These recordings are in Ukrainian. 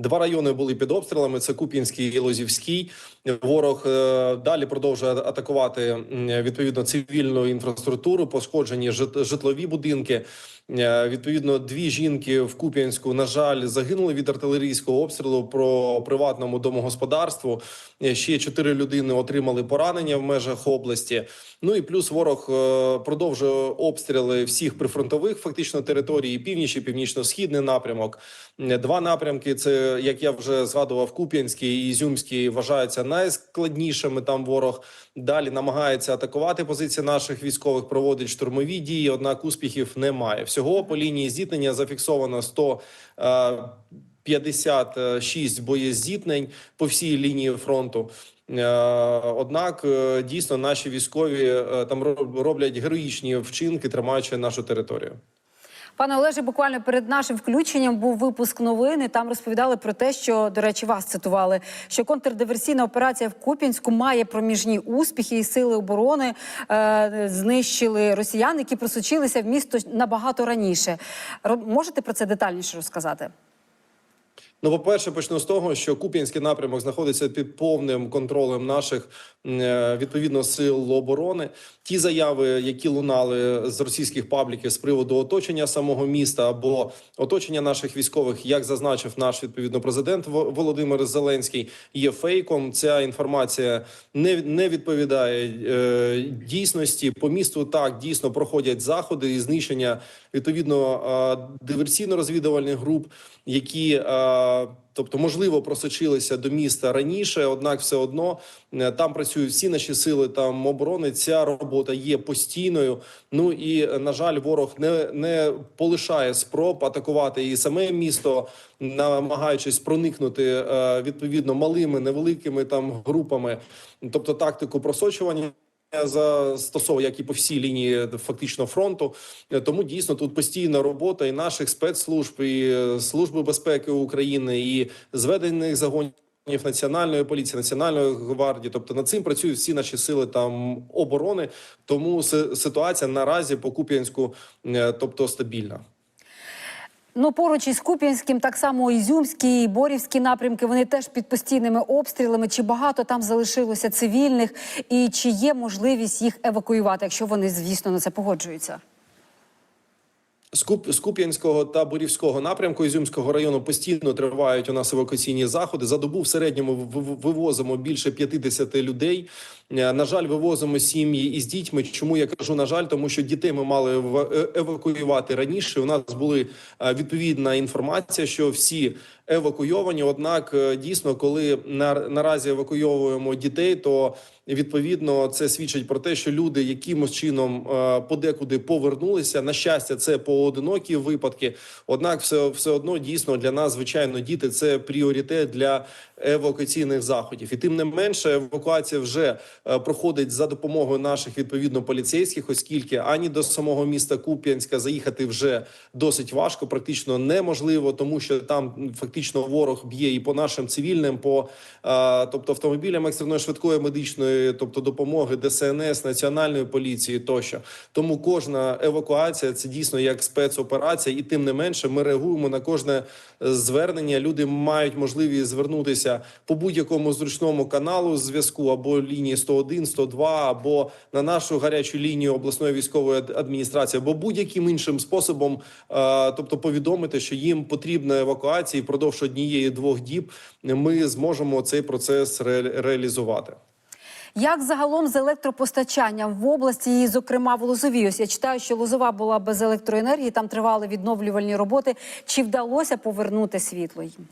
Два райони були під обстрілами: це Куп'янський і Лозівський. Ворог е, далі продовжує атакувати відповідно цивільну інфраструктуру, пошкоджені жит- житлові будинки. Е, Відповідно, дві жінки в Куп'янську, на жаль, загинули від артилерійського обстрілу про приватному домогосподарству. Е, Ще чотири людини отримали поранення в межах області. Ну і плюс ворог е, продовжує обстріли всіх прифронтових фактично територій, і північ і північно-східний напрямок. Два напрямки: це як я вже згадував, Куп'янський і Ізюмський вважаються найскладнішими. Там ворог далі намагається атакувати позиції наших військових, проводить штурмові дії. Однак успіхів немає. Всього по лінії зіткнення зафіксовано 100 е, 56 боєзіткнень по всій лінії фронту. Е, Однак е, дійсно наші військові е, там роблять героїчні вчинки, тримаючи нашу територію. Пане Олеже, буквально перед нашим включенням був випуск новини. Там розповідали про те, що до речі, вас цитували, що контрдиверсійна операція в Куп'янську має проміжні успіхи, і сили оборони е, знищили росіян, які просочилися в місто набагато раніше. Ро- можете про це детальніше розказати? Ну, по-перше, почну з того, що Куп'янський напрямок знаходиться під повним контролем наших е, відповідно сил оборони. Ті заяви, які лунали з російських пабліків з приводу оточення самого міста або оточення наших військових, як зазначив наш відповідно президент Во- Володимир Зеленський, є фейком. Ця інформація не, не відповідає е, дійсності. По місту так дійсно проходять заходи і знищення відповідно диверсійно-розвідувальних груп, які е, тобто можливо просочилися до міста раніше однак, все одно е, там працюють всі наші сили там оборони. Ця робота є постійною. Ну і е, на жаль, ворог не, не полишає спроб атакувати і саме місто, намагаючись проникнути відповідно малими невеликими там групами, тобто тактику просочування застосовує, як і по всій лінії фактично фронту. Е, Тому дійсно тут постійна робота і наших спецслужб, і е, служби безпеки України, і зведених загонів. Національної поліції, національної гвардії, тобто над цим працюють всі наші сили там оборони. Тому ситуація наразі по Куп'янську, е, тобто стабільна. Ну, поруч із Куп'янським, так само Ізюмський, і Борівські напрямки, вони теж під постійними обстрілами. Чи багато там залишилося цивільних, і чи є можливість їх евакуювати, якщо вони, звісно, на це погоджуються? З Куп'янського та Борівського напрямку Ізюмського району постійно тривають у нас евакуаційні заходи. За добу в середньому вивозимо більше 50 людей. Е, На жаль, вивозимо сім'ї із дітьми. Чому я кажу на жаль? Тому що дітей ми мали е- евакуювати раніше. У нас були е, відповідна інформація, що всі евакуйовані. Однак, дійсно, коли на, наразі евакуйовуємо дітей, то відповідно це свідчить про те, що люди якимось чином подекуди повернулися. На щастя, це поодинокі випадки. Однак, все, все одно дійсно для нас, звичайно, діти це пріоритет для евакуаційних заходів. І тим не менше, евакуація вже проходить за допомогою наших відповідно поліцейських, оскільки ані до самого міста Куп'янська заїхати вже досить важко, практично неможливо, тому що там фактично ворог б'є і по нашим цивільним, по е, тобто автомобілям екстреної швидкої медичної, тобто допомоги ДСНС, національної поліції тощо. Тому кожна евакуація це дійсно як спецоперація, і тим не менше ми реагуємо на кожне е, звернення. Люди мають можливість звернутися по будь-якому зручному каналу зв'язку або лінії 101, 102, або на нашу гарячу лінію обласної військової адміністрації, або будь-яким іншим способом, е, тобто повідомити, що їм потрібна евакуація і впродовж однієї двох діб ми зможемо цей процес ре- реалізувати. Як загалом з електропостачанням в області, і, зокрема в Лозовій? Ось я читаю, що Лозова була без електроенергії, там тривали відновлювальні роботи. Чи вдалося повернути світло їм?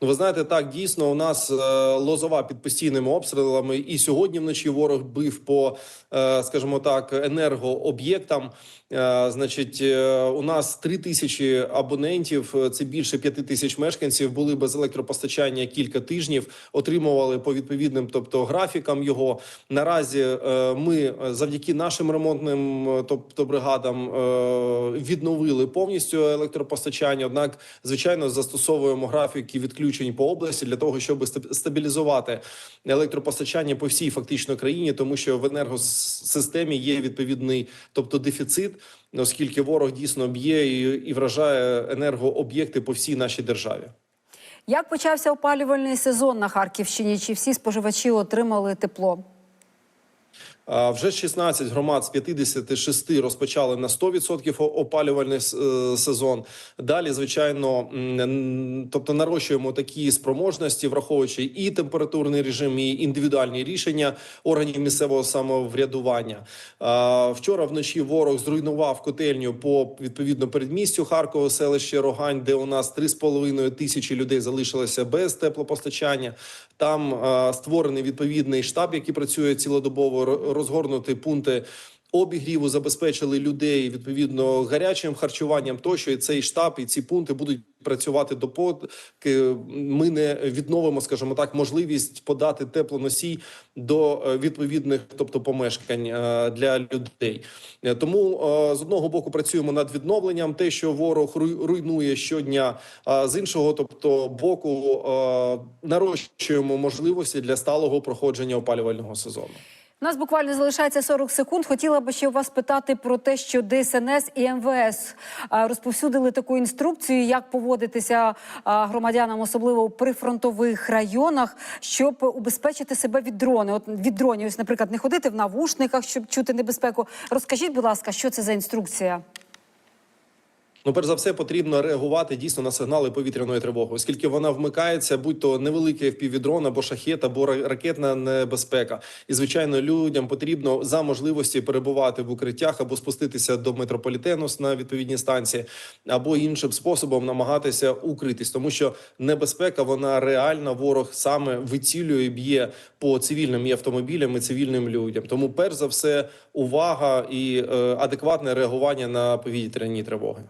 Ви знаєте, так дійсно у нас е, лозова під постійними обстрілами, і сьогодні вночі ворог бив по, е, скажімо так, енергооб'єктам. Е, значить, у нас три тисячі абонентів. Це більше п'яти тисяч мешканців. Були без електропостачання кілька тижнів. Отримували по відповідним, тобто графікам його. Наразі ми завдяки нашим ремонтним, тобто бригадам, відновили повністю електропостачання. Однак, звичайно, застосовуємо графіки відключень по області для того, щоб стабілізувати електропостачання по всій фактично країні, тому що в енергосистемі є відповідний, тобто дефіцит, оскільки ворог дійсно б'є і, і вражає енергооб'єкти по всій нашій державі. Як почався опалювальний сезон на Харківщині? Чи всі споживачі отримали тепло? Вже 16 громад з 56 розпочали на 100% о- опалювальний е, сезон. Далі, звичайно, тобто нарощуємо такі спроможності, враховуючи і температурний режим, і індивідуальні рішення органів місцевого самоврядування. Вчора вночі ворог зруйнував котельню по відповідно передмістю Харкова, селище Рогань, де у нас 3,5 тисячі людей залишилося без теплопостачання. Там створений відповідний штаб, який працює цілодобово, розгорнути пункти. Обігріву забезпечили людей відповідно гарячим харчуванням. Тощо і цей штаб і ці пункти будуть працювати допоки ми не відновимо, скажімо так, можливість подати теплоносій до е, відповідних, тобто помешкань е, для людей. Е, Тому з одного боку працюємо над відновленням, те, що ворог руйнує щодня. А з іншого, тобто боку, нарощуємо можливості для сталого проходження опалювального сезону. У нас буквально залишається 40 секунд. Хотіла би ще вас питати про те, що ДСНС і МВС розповсюдили таку інструкцію, як поводитися громадянам, особливо у прифронтових районах, щоб убезпечити себе від дрони. От від дронів, наприклад, не ходити в навушниках, щоб чути небезпеку. Розкажіть, будь ласка, що це за інструкція? Ну, перш за все, потрібно реагувати дійсно на сигнали повітряної тривоги, оскільки вона вмикається, будь то невеликий впівдрон або шахет, або ракетна небезпека. І звичайно, людям потрібно за можливості перебувати в укриттях або спуститися до метрополітену на відповідні станції, або іншим способом намагатися укритись, тому що небезпека вона реальна. Ворог саме вицілює, б'є по цивільним і автомобілям, і цивільним людям. Тому, перш за все, увага і е, адекватне реагування на повітряні тривоги.